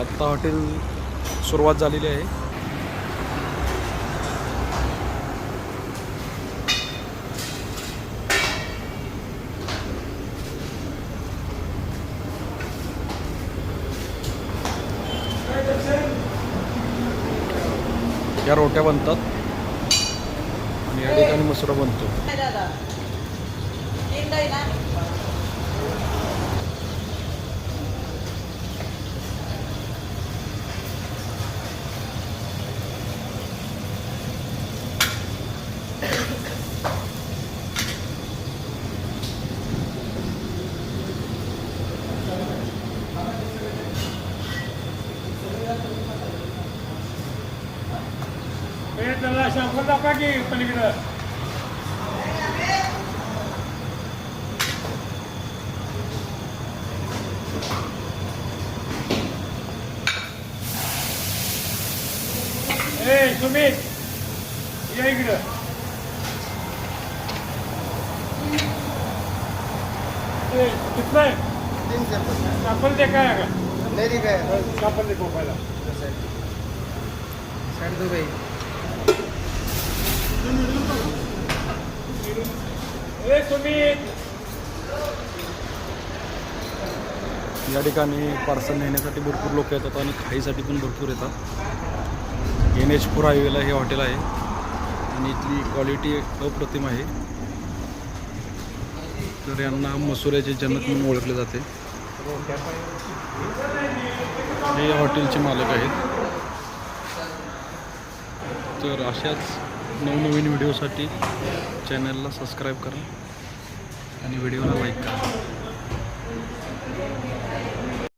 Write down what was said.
आत्ता हॉटेल सुरुवात झालेली आहे. या रोट्या बनतात. आणि या ठिकाणी मसुरा बनतो. त्याला शंभर टाका की पलीकडं ए सुमित. या इकडं. ए, कितना आहे तीन सौ रुपये चप्पल दे काय? का नहीं है चप्पल दे पहिला साठ दो भाई ए सुमित या ठिकाणी पार्सल नेण्यासाठी भरपूर लोक येतात आणि खाईसाठी पण भरपूर येतात. एन एच फोर हायवेला हे हॉटेल आहे. आणि इथली क्वालिटी अप्रतिम आहे. तर यांना मसुऱ्याचे जनक म्हणून ओळखले जाते. हे हॉटेलचे मालक आहेत. तर अशाच नवनवीन व्हिडिओसाठी चॅनलला सबस्क्राईब करा आणि व्हिडिओला लाईक करा.